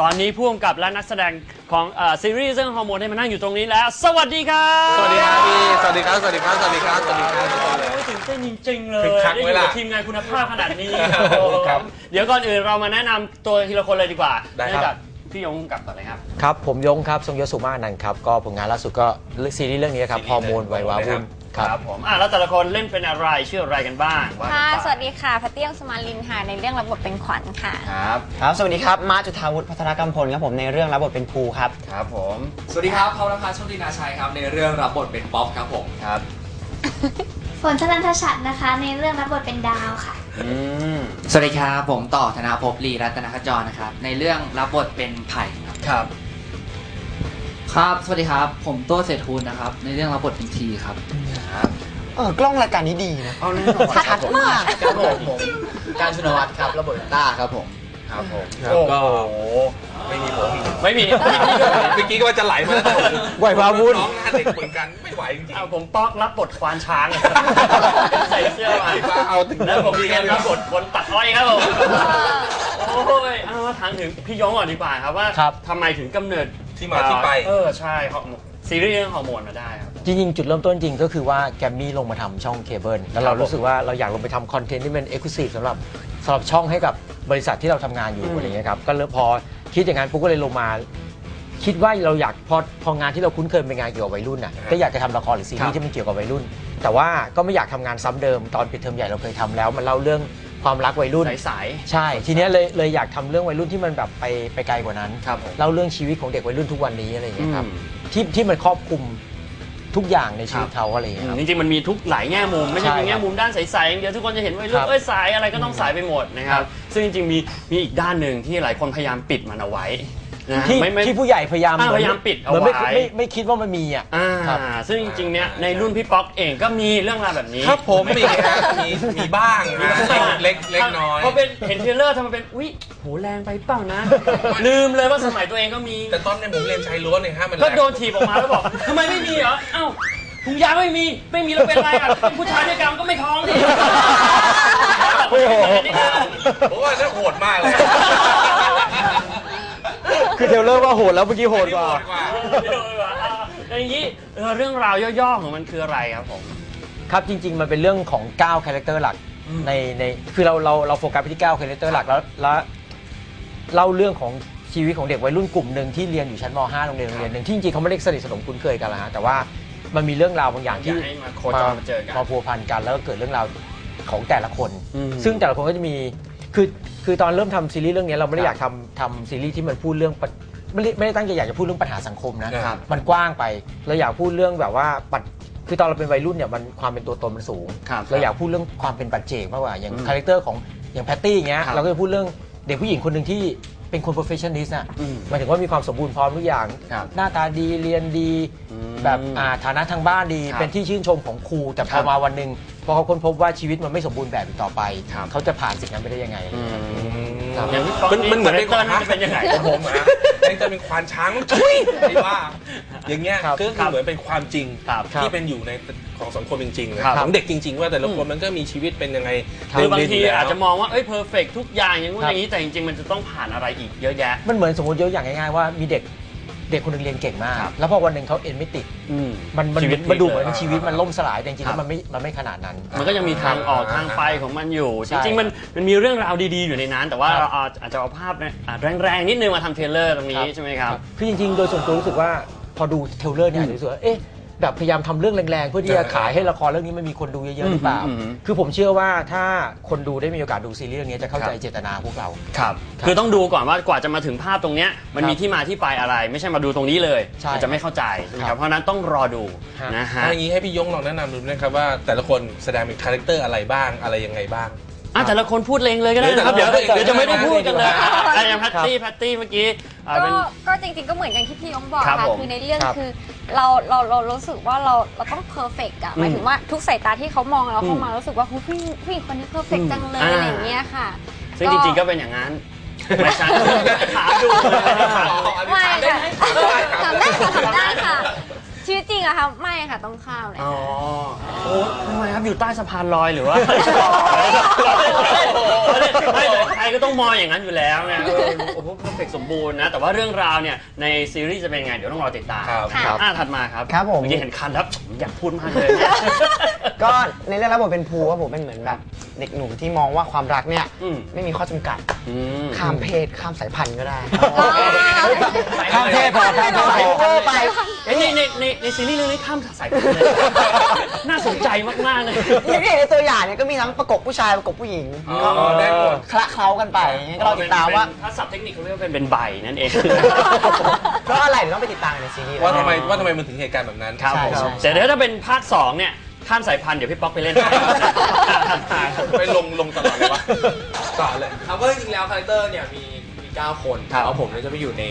ตอนนี้ผู้กำกับและนักแสดงของเอ่อซีรีส์เรื่องฮอร์โมนได้มานั่งอยู่ตรงนี้แล้ว สวัสดีครับสวัสดีครับพี่ สวัสดีครับ สวัสดีครับ สวัสดีครับ สวัสดีครับ โอ้ยตื่นเต้นจริงๆเลยคึกคักได้อไหมยู่ล่ะกับทีมงานคุณภาพขนาดนี้ครับเดี๋ยวก่อนอื่นเรามาแนะนำตัวทีละคนเลยดีกว่าได้ครับ เริ่มจากพี่ยงผู้กำกับก่อนเลยครับ ครับ ผมยงครับทรงยศสุมานันท์ครับ ก็ผลงานล่าสุดก็ซีรีส์เรื่องนี้ครับซีรีส์ฮอร์โมนเลยไวยวาวุ่น ครับผมอะแล้วแต่ละคนเล่นเป็นอะไรชื่ออะไรกันบ้างว่ากันค่ะ ไปสวัสดีค่ะพัตเตี้ยงสมาลินค่ะ ในเรื่องรับบทเป็นขวัญค่ะ ครับครับ สวัสดีครับ มาร์คจุธาวุฒิพัฒนากำพลครับผมในเรื่องรับบทเป็นภูครับ ครับผมสวัสดีครับพาวรพัฒน์โชตินาชัยครับ ในเรื่องรับบทเป็นป๊อปครับผม ครับฝนชนันทชัดนะคะ ในเรื่องรับบทเป็นดาวค่ะ อืมสวัสดีครับผมต่อธนาภพลีรัตนขจรนะครับ ในเรื่องรับบทเป็นไผ่ครับ ครับ ครับ สวัสดีครับ ผมโต้เศรษฐูนนะครับ ในเรื่องรับบทเป็นทีครับ เออกล้องรายการนี้ดีนะ เอาแน่นอนชัดมาก ครับผมผมการชุนวัฒน์ครับรับบทเป็นต้าครับผม ครับผมครับโอ้ก็โหไม่มีผมไม่มี เมื่อกี้ก็ว่าจะไหลมาแล้วไหววาวุ่นน้องหน้าเด็กเหมือนกันไม่ไหวจริง เอาผมป๊อกรับบทควานช้างใส่เสื้อมาๆเอาถึงแล้วผมมีการรับบทคนตัดอ้อยครับผมโอ้ยเอามาถามถึงพี่ยงก่อนดีกว่าครับว่าครับ ทำไมถึงกำเนิด ที่มาที่ไป เออใช่ฮอร์โมนซีรีส์เรื่องฮอร์โมนมาได้ครับ จริงๆ จุดเริ่มต้นจริงก็คือว่าแกมมี่ลงมาทำช่องเคเบิลแล้วเราครับผมรู้สึกว่าเราอยากลงไปทำคอนเทนต์ที่เป็นเอ็กซ์คลูซีฟสำหรับสำหรับช่องให้กับบริษัทที่เราทำงานอยู่อืม อะไรเงี้ยครับก็เลยพอคิดอย่างนั้นปุ๊บก็เลยลงมา คิดว่าเราอยากพอพองานที่เราคุ้นเคยเป็นงานเกี่ยวกับวัยรุ่นน่ะก็อยากจะทำละครหรือซีรีส์ที่มันเกี่ยวกับวัยรุ่น แต่ว่าก็ไม่อยากทำงานซ้ำเดิมตอนปิดเทอมใหญ่เราเคยทำแล้ว มันเล่าเรื่อง ความรักวัยรุ่นใสใช่ ทีเนี้ยเลยเลยอยากทำเรื่องวัยรุ่นที่มันแบบไปไปไกลกว่านั้น ๆครับผม เล่าเรื่องชีวิตของเด็กวัยรุ่นทุกวันนี้อะไรอย่างเงี้ยครับอืม ที่ที่มันครอบคลุมทุกอย่างในชีวิตเขาอะไรอย่างเงี้ยครับ จริงๆมันมีทุกหลายแง่มุม ไม่ใช่ใช่เพียงแง่มุมด้านใสๆอย่างเดียวทุกคนจะเห็นว่าเรื่อครังบเอ้ยสายอะไรก็ต้องสายไปหมดนะครับครับ ซึ่งจริงๆมีมีอีกด้านหนึ่งที่หลายคนพยายามปิดมันเอาไว้ นะที่ไม่ไม่ ที่ผู้ใหญ่พยายามอ่าเหมือนพยายามปิดเอาเหมือนไม่ไว้ ไม่ไม่คิดว่ามันมีอะ อ่าครับ ซึ่งจริงๆ เนี่ยในรุ่นพี่ป๊อกเองก็มีเรื่องราวแบบนี้ครับผมมีฮะมีมีบ้างนะเล็กเล็กน้อยพอเป็นเห็นเทรลเลอร์ทำไมเป็นอุ๊ยโหแรงไปเปล่านะ ลืมเลยว่าสมัยตัวเองก็มี แต่ตอนในผมเรียนชายล้วนเนี่ยฮะมันก็โดนถีบออกมาแล้วบอกทำไมไม่มีเหรอ เอ้าถุงยางไม่มี ไม่มีแล้วเป็นไรอะเป็นผู้ชายด้วยกันก็ไม่ท้องดิโอ้โห ผมว่าน่าโหดมากเลย คือเทรลเลอร์ว่าโหดแล้วเมื่อกี้โหดกว่า อย่างนี้เออเรื่องราวย่อๆของมันคืออะไรครับผม ครับจริง ๆ มันเป็นเรื่องของ9คาแรคเตอร์หลักอืม ในในคือเราเราเราโฟกัสไปที่9คาแรคเตอร์หลักแล้วแล้วเล่าเรื่องของชีวิตของเด็กวัยรุ่นกลุ่มหนึ่งที่เรียนอยู่ชั้นม .5 โรงเรียนโรงเรียนหนึ่งที่จริงๆเขาไม่ได้สนิทสนมคุ้นเคยกันละฮะแต่ว่ามันมีเรื่องราวบางอย่างที่อยากให้มาโคจรมาเจอกันมาพัวพันกัน แล้วก็เกิดเรื่องราวของแต่ละคน อืม ซึ่งแต่ละคนก็จะมี คือคือตอนเริ่มทำซีรีส์เรื่องนี้เราไม่ได้คอรับยากทำทำซีรีส์ที่มันพูดเรื่องปัญไม่ได้ไม่ได้ตั้งใจอยากจะพูดเรื่องปัญหาสังคมนะครับ มันกว้างไปเราอยากพูดเรื่องแบบว่าปัจคือตอนเราเป็นวัยรุ่นเนี่ยมันความเป็นตัวตนมันสูง ครับเราอยากพูดเรื่องความเป็นปัจเจกมากกว่าอย่างอืมคาแรคเตอร์ของอย่างแพตตี้อย่างเงี้ยครับ เราก็จะพูดเรื่องเด็กผู้หญิงคนหนึ่งที่ เป็นคน perfectionist อะอืมหมายถึงว่ามีความสมบูรณ์พร้อมทุกอย่าง ครับหน้าตาดีเรียนดีอืมแบบอ่าฐานะทางบ้านดี ครับเป็นที่ชื่นชมของครู แต่พครัอบมาวันหนึ่งพอเขาค้นพบว่าชีวิตมันไม่สมบูรณ์แบบอีกต่อไป ครับ เขาจะผ่านสิ่งนั้นไปได้ยังไงอืมครับอย่างพี่ป๊อกมันมันเหมือนในคาแรคเตอร์น่าจะเป็นยังไงของผมอะฮะไอ้จะเป็นควานช้างชุยไอ้ว่าอย่างเงี้ยครับก็คือเหมือนเป็นความจริงครับ ที่เป็นอยู่ใน ของสังคมจริงๆนะครับของเด็กจริง ๆ ว่าแต่ละคนมันก็มีชีวิตเป็นยังไงครับคือบางเรียนทียู่แล้วอาจจะมองว่าเอ้ยเพอร์เฟกทุกอย่างอย่างงู้นคอรับย่างนี้แต่จริงๆ มันจะต้องผ่านอะไรอีกเยอะแยะ มันเหมือนสมมติยกอย่างง่ายๆว่ามีเด็กเด็กคนหนึงเรียนเก่งมากครับแล้วพอวันหนึ่งเขาเอ็นไม่ติดอืมมันมันชีวิตมันดูพลิกเหมือนเลยชีวิตมันล่มสลายแต่จริงๆครัแล้บวมันไม่มันไม่ขนาดนั้น มันก็ยังมีทางออกทางไปของมันอยู่จใช่ริงๆมันมันมีเรื่องราวดีๆอยู่ในนั้น แต่ว่าครับเราเอาอาจจะเอาภาพเนี่ยอะแรงๆนิดนึงมาทำเทรลเลอร์ตรงนี้ครับใช่ไหมครับคือจริงๆโดยส่วนตัวรู้สึกว่าพอดูเทรลเลอร์เนี่ยอาจจะรู้สึกว่าเอ๊ะ แบบพยายามทำเรื่องแรงๆ เพื่อที่จะขายให้ละครเรื่องนี้มันมีคนดูเยอะๆหรือเปล่า อืมอืม คือผมเชื่อว่าถ้าคนดูได้มีโอกาสดูซีรีส์เรื่องนี้จะเข้าใจครับเจตนาพวกเรา ครับครับคือต้องดูก่อนว่ากว่าจะมาถึงภาพตรงเนี้ยมันครับมีที่มาที่ไปอะไร ไม่ใช่มาดูตรงนี้เลยใช่มันจะไม่เข้าใจใช่ไหมคครัรับบเพราะฉะนั้นต้องรอดูฮะ นะฮะ ถ้าอย่างนี้ให้พี่ยงลองแนะนำดูนะครับว่าแต่ละคนแสดงเป็นคาแรคเตอร์อะไรบ้างอะไรยังไงบ้าง อะแต่ละคนพูดเลงเลยก็ได้นะครับเอเดี๋ยวอแต่ละคนเดี๋ยวจะไม่ได้พูดกันเลยครับอะอย่างแพตตี้แพตตี้เมื่อกี้อะก็เป็นก็จริงๆก็เหมือนอย่างที่พี่ยงบอกครับค่ะผมคือในเรื่องครับคือเราเราเรารู้สึกว่าเราเราต้องเพอร์เฟกต์อะอืมหมายถึงว่าทุกสายตาที่เขามองเราอืมเข้ามารู้สึกว่าผู้หญิงผู้หญิงคนนี้เพอร์เฟกอืต์มจังเลยอ่าอะไรอย่างเงี้ยค่ะ ซึ่งจริงๆก็เป็นอย่างนั้นไม่ใช่ถามดูไม่ค่ะได้ครับถามได้ค่ะถามได้ค่ะ ชีวิตจริงอะค่ะไม่ค่ะต้องข้าวเลยอ๋อค่ะโอ้ทำไมครับอยู่ใต้สะพานลอยหรือว่าไม่เลยใครก็ต้องมองอย่างนั้นอยู่แล้วไงเออโอ้โหเพอร์เฟกสมบูรณ์นะ แต่ว่าเรื่องราวเนี่ยในซีรีส์จะเป็นยังไง เดี๋ยวต้องรอติดตามครับนะครับอ่าถัดมาครับครับผมเมื่อกี้เห็นคันแล้วอยากพูดมากเลยก็ในเรื่องรับบทเป็นภูครับผมเป็นเหมือนแบบเด็กหนุ่มที่มองว่าความรักเนี่ยอืม ไม่มีข้อจำกัด อืม ข้ามเพศข้ามสายพันธุ์ก็ได้ ข้ามเพศพอข้ามเพศพอเวอร์ไปเอ้ยในในในในซีรีส์เรื่องนี้ข้ามสายพันธุ์เลย น่าสนใจมาก ๆ เลยอย่างที่เห็นในตัวอย่างเนี่ยก็มีทั้งประกบผู้ชายประกบผู้หญิงอ๋อก็ได้หมด คละเคล้ากันไปอย่างเงี้ยก็เราติดตามว่าเป็นถ้าศัพท์เทคนิคเขาเรียกว่าเป็นเป็นใบนั่นเอง เพราะอะไรเดี๋ยวต้องไปติดตามในซีรีส์ ว่าทำไมแล้วว่าทำไมมันถึงเหตุการณ์แบบนั้น ครับใช่ผมใช่ แต่เดี๋ยวถ้าเป็นภาคสองเนี่ยข้ามสายพันธุ์เดี๋ยวพี่ป๊อกไปเล่นให้ไปลงลงตลอดเลยวะต่อเลยครับก็จริงๆแล้วคาแรคเตอร์เนี่ยมีมี 9 คนครับแต่ว่าผมเนี่ยจะไปอยู่ใน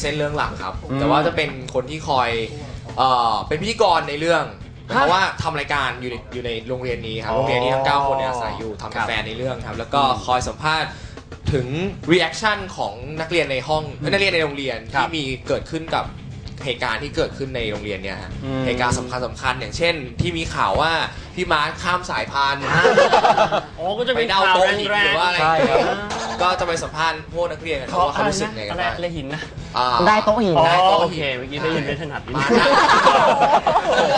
เส้นเรื่องหลักครับอืมแต่ว่าจะเป็นคนที่คอย เอ่อเป็นพิธีกรในเรื่องเพราะว่าทำรายการอยู่ในอยู่ในโรงเรียนนี้ครับอ๋อโรงเรียนนี้ทั้ง 9 คนเนี่ยอาศัยอยู่ทำครักับบแฟนในเรื่องครับแล้วก็คอยสัมภาษณ์ถึงรีแอคชั่นของนักเรียนในห้องเอ้ยนักเรียนในโรงเรียนครับที่มีเกิดขึ้นกับเหตุการณ์ที่เกิดขึ้นในโรงเรียนเนี่ยฮะอืม เหตุการณ์สำคัญสำคัญอย่างเช่น ที่มีข่าวว่าพี่มาร์คข้ามสายพันธุ์โอ้ก็จะไปเป็นเดาข่าวโต๊ะแรหินงหรือว่าอะไร ใช่ครับ ก็จะไปสัมภาษณ์พวกนักเรียนกันๆครับว่าเขารู้สึกไงกันอะไรบ้างอะไรหินนะอ่า ได้โต๊ะหินอ๋อได้โต๊ะโอหินเค เมื่อกี้ได้ยินไม่ถนัดนิดมานึงนะ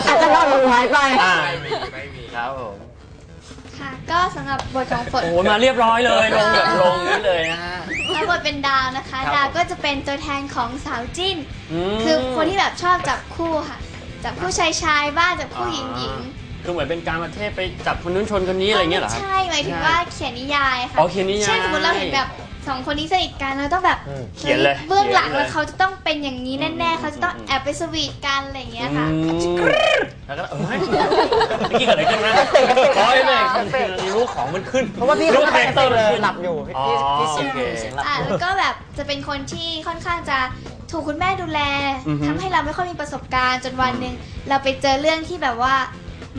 อาจจะรอดมือหายไปอ่าไม่มีไม่มี ครับผมค่ะ ก็สำหรับบทของฝนโอ้โหมาเรียบร้อยเลยลงแบบลงนี้เลยนะฮะแล้วบทเป็นดาวนะคะ ครับ ดาวก็จะเป็นตัวแทนของสาวจิ้น ม คือคนที่แบบชอบจับคู่ค่ะ จับคู่ชายชายบ้างจับคู่หญิงหญิง คือเหมือนเป็นการมาเทศไปจับคนนู้นชนคนนี้อะไรเงี้ยเหรอครับ ใช่หมายถึงว่าเขียนนิยายค่ะอ๋อเขียนนิยายเช่นสมมติเราเห็นแบบสองคนนี้สนิทกันเราต้องแบบเขียนเลยเบื้องหลังเขียนเลยแล้วเขาจะต้องเป็นอย่างนี้แน่ๆเขาจะต้องแอบไปสวีทกันอะไรอย่างเงี้ยค่ะ อืมแล้วก็เอ้ยเมื่อกี้เกิดอะไรขึ้นนะขอให้เลยรู้ของมันขึ้น เพราะว่าพี่รู้เขาคาแรคเตอร์มันเลยขึ้นหลับอยู่พี่อ๋อพี่เสียงโอเค เสียงหลับอ่าแล้วก็แบบจะเป็นคนที่ค่อนข้างจะถูกคุณแม่ดูแลอือฮึทำให้เราไม่ค่อยมีประสบการณ์จนวันหนึ่งเราไปเจอเรื่องที่แบบว่า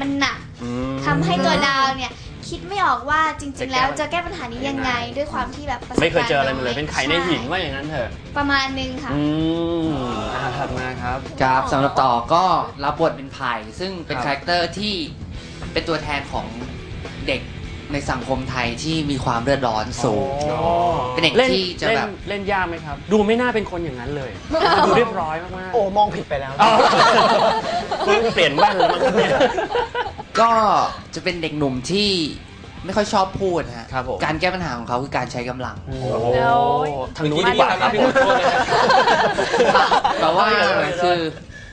มันหนักอืม ทำให้ตัวดาวเนี่ยคิดไม่ออกว่าจริง ๆ แล้วจะจะแก้แก้ปัญหานี้ยังไง ด้วยความที่แบบประสบไม่เคยเจออะไรกามาเลย เป็นไข่ในหินว่าอย่างนั้นเถอะ ประมาณนึงค่ะ อืมอ่าถัดมาครับ ครับสำหรับต่อก็รับบทเป็นไผ่ซึ่งเป็นครับ คาแรคเตอร์ที่เป็นตัวแทนของเด็ก ในสังคมไทยที่มีความเลือดร้อนสูง เป็นเด็กเล่นที่จะเล่นแบบเล่นยากไหมครับ ดูไม่น่าเป็นคนอย่างนั้นเลยดูเรียบร้อยมากๆโอ้มองผิดไปแล้วอ๋อคุณเปลี่ยนบ้านแล้วมั้งครับเนี่ย ก็จะเป็นเด็กหนุ่มที่ไม่ค่อยชอบพูดฮะครับผม การแก้ปัญหาของเขาคือการใช้กำลัง โอ้โหทางนู้นดีกว่าครับพี่ขอโทษนะแต่ว่าไม่เป็นไรคือ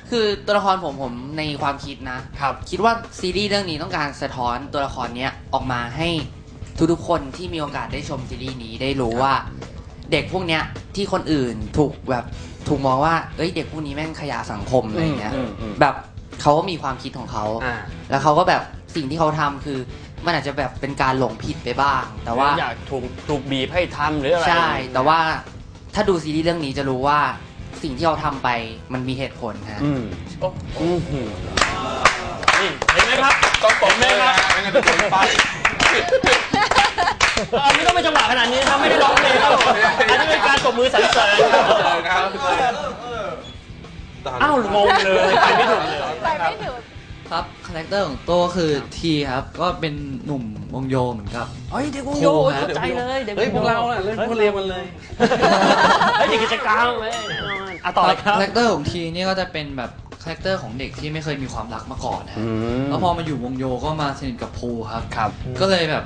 คือตัวละครผมผมในความคิดนะ ครับ คิดว่าซีรีส์เรื่องนี้ต้องการสะท้อนตัวละครเนี้ยออกมาให้ทุกๆคนที่มีโอกาสได้ชมซีรีส์นี้ได้รู้ว่า เด็กพวกเนี้ยที่คนอื่นถูกแบบถูกมองว่าเอ้ยเด็กพวกนี้แม่งขยะสังคมอะไรเงี้ย อืมอืมแบบเขาก็มีความคิดของเขา อ่า แล้วเขาก็แบบสิ่งที่เขาทำคือมันอาจจะแบบเป็นการหลงผิดไปบ้าง แต่ว่า อยากถูกถูกบีบให้ทำหรืออะไร ใช่ แต่ว่าถ้าดูซีรีส์เรื่องนี้จะรู้ว่า สิ่งที่เขาทำไปมันมีเหตุผลฮะ อืมอืมหืมนี่เห็นไหมครับต้องตบเห็นไหมเลยครับนะไม่งั้นจะโดนไป เอ่อไม่ต้องไปจังหวะขนาดนี้นะครับไม่ได้ร้องเพลงครับผมอันนี้เป็นการตบมือสรรเสริญครับครับอ้าวงงเลย ไปไม่ถูกเลย ครับ คาแรคเตอร์ของโตคือทีครับ ก็เป็นหนุ่มวงโยเหมือนกับเฮ้ยเด็กวงโยครูฮะเข้าใจเลยเด็กเฮ้ยพวกเราน่ะเล่นพวกเรียนมันเลยเฮ้ยเด็กกิจกรรมเลยแน่นอนอะต่อเลยครับคาแรคเตอร์ของทีนี่ก็จะเป็นแบบคาแรคเตอร์ของเด็กที่ไม่เคยมีความรักมาก่อนฮะแล้วพอมาอยู่วงโยก็มาสนิทกับภูครับครับ ก็เลยแบบ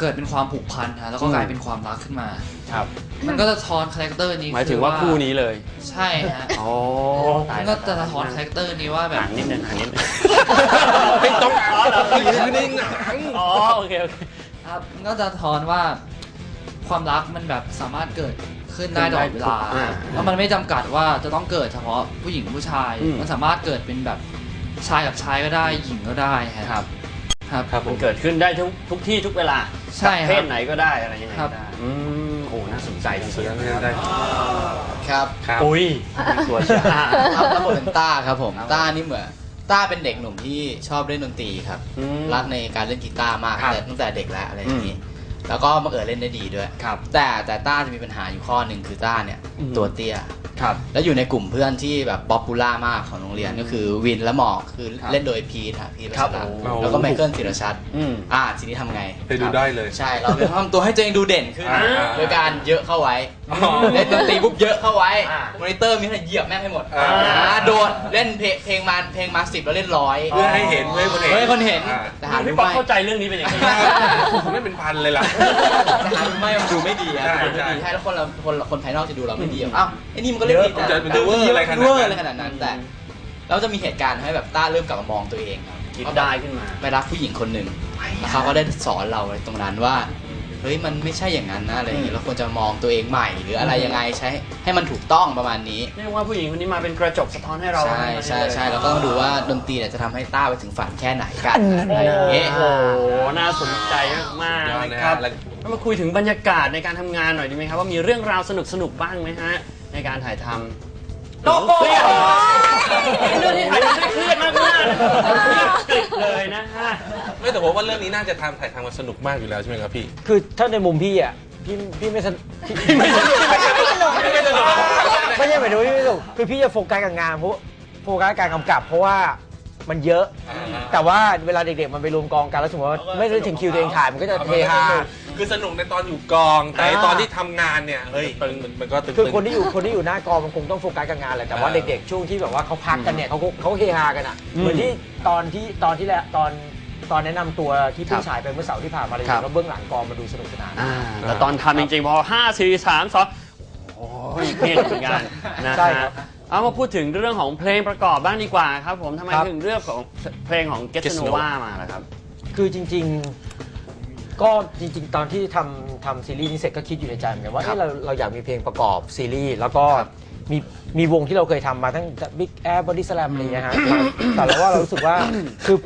เกิดเป็นความผูกพันฮะแล้วก็กลายเป็นความรักขึ้นมา ครับ มันก็จะทอนคาแรคเตอร์นี้หมายถึงว่าคู่นี้เลย ใช่ฮะโอ้ตายมันก็จะสะท้อนคาแรคเตอร์นี้ว่าแบบ ห่างนิดนึงห่างนิดนึงไม่ต้องอ๋อเหรออยู่ในหนังอ๋อโอเคโอเค ครับมันก็จะทอนว่าความรักมันแบบสามารถเกิดขึ้นได้ตลอดเวลาอ่าแล้วมันไม่จำกัดว่าจะต้องเกิดเฉพาะผู้หญิงผู้ชาย อืม มันสามารถเกิดเป็นแบบชายกับชายก็ได้หญิงก็ได้ฮะครับ ครับครับผมันมเกิดขึ้นได้ทุกทุกที่ทุกเวลา ใช่ครับ เพศไหนก็ได้อะไรยังไงครัก็บได้อืมโอ้น่าสนใจจริงสุดๆแล้วนะครับได้ครับครับอุ้ยตัวเชียร์ครับแล้วผมเป็นต้าครับผมต้านี่เหมือนต้าเป็นเด็กหนุ่มที่ชอบเล่นดนตรีครับอืมรักในการเล่นกีตาร์มากครับตั้งแต่ตั้งแต่เด็กแล้วอะไรอย่างนี้ แล้วก็บังเอิญเล่นได้ดีด้วย ครับ แต่แต่ต้าจะมีปัญหาอยู่ข้อหนึ่งคือต้าเนี่ยอืม ตัวเตี้ย ครับ แล้วอยู่ในกลุ่มเพื่อนที่แบบป๊อปปูล่ามากของโรงเรียนก็คือวินและหมอกคือครับเล่นโดยพีทค่ะพีทครับพัชโอ้แล้วก็ไมเคิลศิรชัดอืม อ่าทีนี้ทำไง ไปดูได้เลย ใช่ เราไปทำตัวให้ตัวเองดูเด่นขึ้นอ่า โดยการเยอะเข้าไว้อ๋อเล่นดนตรีปุ๊บเยอะเข้าไว้อ่ามอนิเตอร์มีให้เหยียบแม่งให้หมดอ่า อ่าโดดเล่นเพลงเพลงมาเพลงมาสิบแล้วเล่นร้อยเพื่อให้เห็นเพื่อให้คนเห็นเพื่อให้คนเห็นอ่า แต่หาพี่รู้ป๊อกไหมเข้าใจเรื่องนี้เป็นอย่างไร ผมไม่เป็นพันเลยล่ะ แต่หารู้ไหมมันดูไม่ดีอะใช่ดูไม่ดีใช่ ใช่แล้วคนเราคนคนภายนอกจะดูเราไม่ดีอะอ้าวไอ้นี่มันก็เล่นดีจะเป็นเวอร์อะไรขนาดนั้น เวอร์อะไรขนาดนั้นแต่เราจะมีเหตุการณ์ให้แบบต้าเริ่มกลับมามองตัวเองครับ คิดได้ขึ้นมา ไปรักผู้หญิงคนหนึ่งแล้วเขาก็ได้สอนเราในตรงนั้นว่า เฮ้ยมันไม่ใช่อย่างนั้นนะอะไรอย่างเงี้ยเราควรจะมองตัวเองใหม่ หรืออะไรยังไงใช้ให้มันถูกต้องประมาณนี้เรียกว่าผู้หญิงคนนี้มาเป็นกระจกสะท้อนให้เราใช่ใช่ใช่แล้วก็ต้องดูว่าดนตรีเนี่ยจะทำให้ต้าไปถึงฝันแค่ไหนกันโอ้อะไรอย่างเงี้ยโหน่าสนใจมากยอดๆนะนะฮะครับแล้วแล้วมาคุยถึงบรรยากาศในการทำงานหน่อยดีไหมครับว่ามีเรื่องราวสนุกๆบ้างไหมฮะในการถ่ายทำโอ้โหเครียดเรื่องที่ถ่ายทำได้เครียดมากๆเครียดกริบเลย นะฮะไม่แต่ผมว่าเรื่องนี้น่าจะทำถ่ายทำมันสนุกมากอยู่แล้วใช่ไหมครับพี่ คือถ้าในมุมพี่อะพี่พี่ไม่สนพี่ไม่สนุกไม่ใช่หมายถึงว่าพี่ไม่สนุกคือพี่จะโฟกัสกับงานเพราะโฟกัสกับการกำกับ เพราะว่ามันเยอะอ่าแต่ว่าเวลาเด็กๆมันไปรวมกองกันแล้วสมมติว่าไม่ได้ถึงคิวตัวเองถ่ายมันก็จะเฮฮา คือสนุกในตอนอยู่กอง แต่อ่าตอนที่ทำงานเนี่ย เฮ้ยมันมันมันก็ตึงๆ คือคนที่อยู่คนที่อยู่หน้ากองมันคงต้องโฟกัสกับงานแหละแต่ว่าอ่าเด็กๆช่วงที่แบบว่าเขาพักกันเนี่ยเขาก็เขาเฮฮากันอะอืมเหมือนที่ตอนที่ตอนที่แล้วตอนตอนแนะนำตัวที่เพิ่คงรับฉายไปเมื่อเสาร์ที่ผ่านมาเลยครับ แล้วเบื้องหลังกองมาดูสนุกสนาน อ่าแต่ตอนทำจริงๆ พอ 5 4 3 2โอ้ยเครียดเหมือนกันนะใช่ครัฮะบเอามาพูดถึงเรื่องของเพลงประกอบบ้างดีกว่าครับผมทำไมครับ ถึงเรื่องของเพลงของ Get to Get to Know Know ว่ามาล่ะครับ คือจริงๆ ก็จริงๆ ตอนที่ทำทำซีรีส์นี้เสร็จก็คิดอยู่ในใจเหมือนกันว่าครับเอ้ยเราเราอยากมีเพลงประกอบซีรีส์แล้วก็มีมีวงที่เราเคยทำมาตั้งแต่ Big Air Body Slam อะไรอย่างเงี้ยฮะแต่เราว่าเรารู้สึกว่าคือ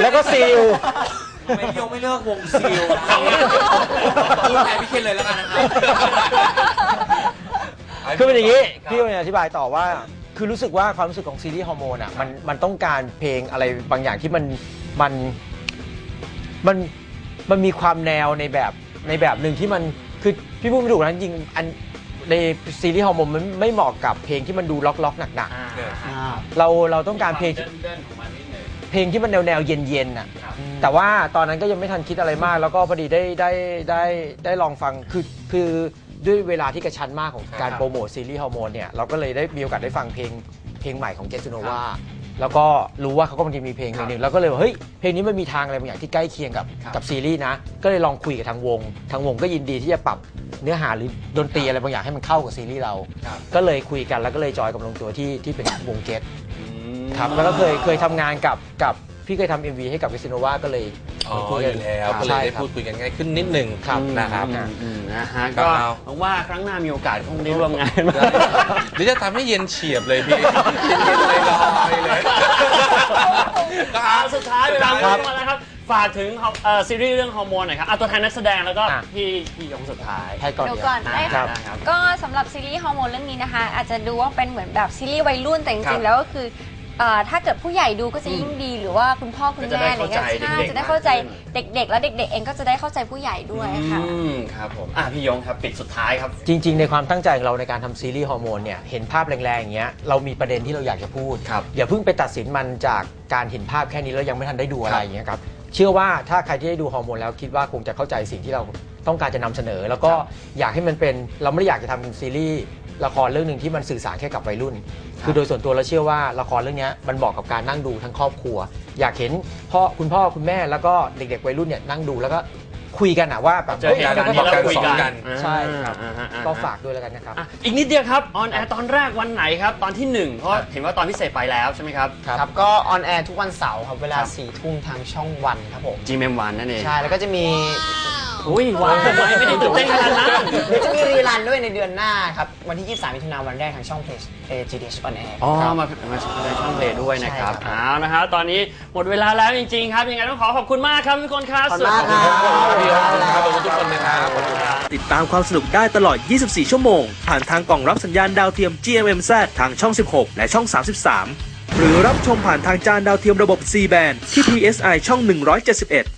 แล้วก็ซีลไม่ยกไม่เลิกวงซิลพูดแทนพี่เคนเลยแล้วกันนะครับคือเป็นอย่างนี้ พี่จะอธิบายต่อว่า คือรู้สึกว่าความรู้สึกของซีรีส์ฮอร์โมนอะมันมันต้องการเพลงอะไรบางอย่างที่มันมัน มันมันมีความแนวในแบบในแบบหนึ่งที่มันคือพี่พูดไม่ถูกนะจริงๆอันในซีรีส์ฮอร์โมนมันไม่เหมาะกับเพลงที่มันดูล็อกล็อกๆหนักๆเราเราต้องการเพลงที่เดินๆของมันนิดหนึ่ง เพลงที่มันแนวแนวๆเย็นๆอะ ครับ แต่ว่าตอนนั้นก็ยังไม่ทันคิดอะไรมาก แล้วก็พอดีได้ได้ได้ได้ลองฟัง คือคือด้วยเวลาที่กระชั้นมากของการครับโปรโมทซีรีส์ฮอร์โมนเนี่ย เราก็เลยได้มีโอกาสได้ฟังเพลงเพลงใหม่ของเกสโนวา แล้วก็รู้ว่าเขาก็มันจะมีเพลงเพลงหนึ่งแล้วก็เลยว่าเฮ้ยเพลงนี้มันมีทางอะไรบางอย่างที่ใกล้เคียงกับ กับซีรีส์นะ ก็เลยลองคุยกับทางวง ทางวงก็ยินดีที่จะปรับเนื้อหาหรือดนตรีอะไรบางอย่างให้มันเข้ากับซีรีส์เราก็เลยคุยกันแล้วก็เลยจอยกับลงตัวที่ที่เป็นวงเกต ครับแล้วก็เคยเคยทำงานกับกับ พี่เคยทำ MV ให้กับวิซิโนวาก็เลยอ๋อคุอยกันยู่แล้วก็เลยใช่ได้ครับพูดคุยกันง่ายขึ้นนิดหนึ่งครับนะครับอืมอืมนะฮะก็ก็เอาหวังว่าครั้งหน้ามีโอกาสคงได้ร่วมงานมาเดี๋ยวจะทำให้เย็นเฉียบเลยพี่เย็นๆเลยลอยๆเลยก็เอาเอาสุดท้ายเวลาหมครัดบมาแล้วครับฝากถึงเอ่อซีรีส์เรื่องฮอร์โมนหน่อยครับเอาตัวแทนนักแสดงแล้วก็อะพี่พี่ยงสุดท้ายให้ก่อนเดี๋ยวเดี๋ยวก่อนได้ครัค่ะบครับก็สำหรับซีรีส์ฮอร์โมนเรื่องนี้นะคะ อาจจะดูว่าเป็นเหมือนแบบซีรีส์วัยรุ่นแต่จครัริบงๆแล้วก็คือ เอ่อถ้าเกิดผู้ใหญ่ดูก็จะยิ่งดีหรือว่าคุณพ่อคุณก็จะได้แม่อะไรเงี้ยเข้าใจใช่เด็กๆจะได้เข้าใจมากขึ้นเด็กๆ แล้วเด็ก ๆ เองก็จะได้เข้าใจผู้ใหญ่ด้วยค่ะ อืมครับผมอะพี่ยงครับปิดสุดท้ายครับ จริง ๆ ในความตั้งใจของเราในการทำซีรีส์ฮอร์โมนเนี่ยเห็นภาพแรงๆอย่างเงี้ยเรามีประเด็นที่เราอยากจะพูด ครับอย่าเพิ่งไปตัดสินมันจากการเห็นภาพแค่นี้แล้วยังไม่ทันได้ดูอะไรอย่างเงี้ยครับเชื่อว่าถ้าใครที่ได้ดูฮอร์โมนแล้วคิดว่าคงจะเข้าใจสิ่งที่เราต้องการจะนำเสนอ แล้วก็อยากให้มันเป็นเราไม่ได้อยากจะทำเป็นซีรีส์ ละครเรื่องหนึ่งที่มันสื่อสารแค่กับวัยรุ่น คือโดยส่วนตัวเราเชื่อว่าละครเรื่องเนี้ยมันเหมาะกับการนั่งดูทั้งครอบครัว อยากเห็นพ่อคุณพ่อคุณแม่แล้วก็เด็กๆวัยรุ่นเนี่ยนั่งดูแล้วก็คุยกันอะว่าแบบเจอเหตุการณ์นี้แล้วคุยกันใช่ครับอ่าอ่าอ่าก็ฝากด้วยแล้วกันนะครับอะอีกนิดเดียวครับออนแอร์ตอนแรกวันไหนครับ ตอนที่หนึ่งเพราะเห็นว่าตอนพิเศษไปแล้วใช่ไหมครับ ครับก็ออนแอร์ทุกวันเสาร์ครับ เวลา4ี่ทุ่มทางช่องวันครับผม GMM1 นั่นเอง ใช่ แล้วก็จะมี อุ้ยว้าวทำไมไม่ได้ตื่นเต้นขนาดนั้นเดี๋ยวจะมีรีรันด้วยในเดือนหน้าครับ วันที่ 23มิถุนายนวันแรกทางช่องเพจ GDH on air อ๋อ ครับ มามาในช่องเพลงด้วยนะครับใช่ครับ เอานะฮะตอนนี้หมดเวลาแล้วจริงๆครับยังไงต้องขอขอบคุณมากครับทุกคนครับขอบคุณมากครับ ขอบคุณครับขอบคุณทุกคนนะครับขอบคุณครับ ติดตามความสนุกได้ตลอด 24 ชั่วโมง ผ่านทางกล่องรับสัญญาณดาวเทียม GMMZ ทางช่อง 16 และช่อง 33 หรือรับชมผ่านทางจานดาวเทียมระบบ C band ที่ PSI ช่อง 171